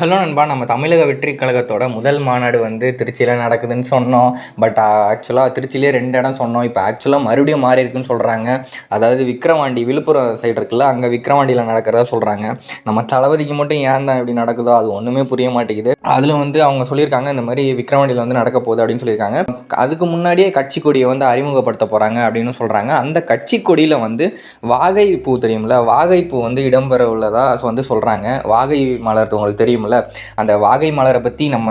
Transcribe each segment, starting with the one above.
Hello நண்பா. நம்ம தமிழக வெற்றி கழகத்தோட முதல் மாநாடு வந்து திருச்சியில் நடக்குதுன்னு சொன்னோம். பட் ஆக்சுவலாக திருச்சியிலே ரெண்டு இடம் சொன்னோம். இப்போ ஆக்சுவலாக மறுபடியும் மாறி இருக்குன்னு சொல்கிறாங்க அதாவது விக்ரவாண்டி விழுப்புரம் சைடு இருக்குல்ல அங்கே விக்ரவாண்டியில் நடக்கிறதா சொல்கிறாங்க நம்ம தளபதிக்கு மட்டும் ஏன் தான் இப்படி நடக்குதோ அது ஒன்றுமே புரிய மாட்டேங்குது. அதில் வந்து அவங்க சொல்லியிருக்காங்க இந்த மாதிரி விக்ரவாண்டியில் வந்து நடக்க போகுது அப்படின்னு சொல்லியிருக்காங்க. அதுக்கு முன்னாடியே கட்சி கொடியை வந்து அறிமுகப்படுத்த போகிறாங்க அப்படின்னு சொல்கிறாங்க அந்த கட்சி கொடியில் வந்து வாகை பூ தெரியும்ல வாகை பூ வந்து இடம்பெற உள்ளதாக வந்து சொல்கிறாங்க வாகை மலர் உங்களுக்கு தெரியும்ல அந்த வாகை மலரை பற்றி நம்ம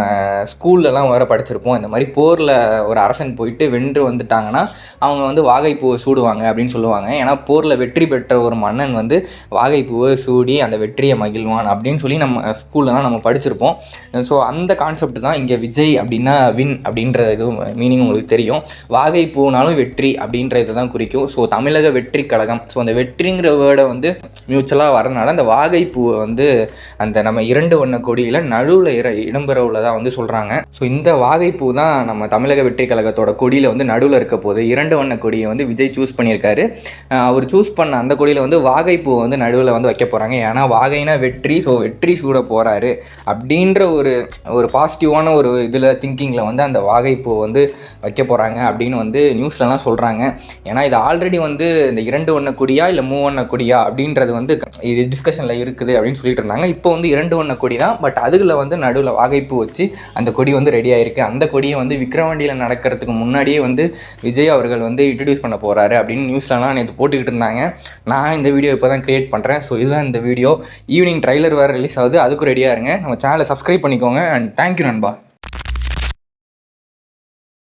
ஸ்கூல்லலாம் வேறு படிச்சிருப்போம். இந்த மாதிரி போரில் ஒரு அரசன் போயிட்டு வென்று வந்துட்டாங்கன்னா அவங்க வந்து வாகைப்பூவை சூடுவாங்க அப்படின்னு சொல்லுவாங்க. ஏன்னா போரில் வெற்றி பெற்ற ஒரு மன்னன் வந்து வாகைப்பூவை சூடி அந்த வெற்றியை மகிழ்வான் அப்படின்னு சொல்லி நம்ம ஸ்கூல்லலாம் நம்ம படிச்சிருப்போம். ஸோ அந்த கான்செப்ட் தான் இங்கே விஜய் அப்படின்னா வின் அப்படின்ற இது மீனிங் உங்களுக்கு தெரியும். வாகை பூனாலும் வெற்றி அப்படின்ற இதை தான் குறிக்கும். ஸோ தமிழக வெற்றி கழகம். ஸோ அந்த வெற்றிங்கிற வேர்டை வந்து மியூச்சுவலாக வரனால அந்த வாகை பூவை வந்து அந்த நம்ம இரண்டு வண்ண கொடியில் நடுவில் இர இடம்பெற உள்ளதாக வந்து சொல்கிறாங்க ஸோ இந்த வாகைப்பூ தான் நம்ம தமிழக வெற்றி கழகத்தோட கொடியில் வந்து நடுவில் இருக்க போது இரண்டு வண்ண கொடியை வந்து விஜய் சூஸ் பண்ணியிருக்காரு. அவர் சூஸ் பண்ண அந்த கொடியில் வந்து வாகைப்பூ வந்து நடுவில் வந்து வைக்க போகிறாங்க ஏன்னா வாகைனா வெற்றி ஸோ வெற்றி சூட போகிறாரு அப்படின்ற ஒரு ஒரு பாசிட்டிவான ஒரு இதில் திங்கிங்கில் வந்து அந்த வாகைப்பூ வந்து வைக்க போகிறாங்க அப்படின்னு வந்து நியூஸ்லலாம் சொல்கிறாங்க ஏன்னா இது ஆல்ரெடி வந்து இந்த இரண்டு வண்ண கொடியா இல்லை மூவண்ண கொடியா அப்படின்றது வந்து இது டிஸ்கஷனில் இருக்குது அப்படின்னு சொல்லிட்டு இருந்தாங்க. இப்போ வந்து இரண்டு வண்ண கொடி தான் பட் அதுகளில் வந்து நடுவில் வாகைப்பூ வச்சு அந்த கொடி வந்து ரெடி ஆகிருக்கு அந்த கொடியை வந்து விக்ரவாண்டியில் நடக்கிறதுக்கு முன்னாடியே வந்து விஜய் அவர்கள் வந்து இன்ட்ரடியூஸ் பண்ண போகிறாரு அப்படின்னு நியூஸ்லலாம் நேற்று போட்டுக்கிட்டு இருந்தாங்க. நான் இந்த வீடியோ இப்போ தான் க்ரியேட் பண்ணுறேன் ஸோ இதுதான் இந்த வீடியோ ஈவினிங் ட்ரைலர் வேறு ரிலீஸ் ஆகுது. அதுக்கும் ரெடியாக இருங்க. நம்ம சேனலை சப்ஸ்கிரைப் பண்ணிக்கோங்க. அண்ட் தேங்க்யூ நண்பா.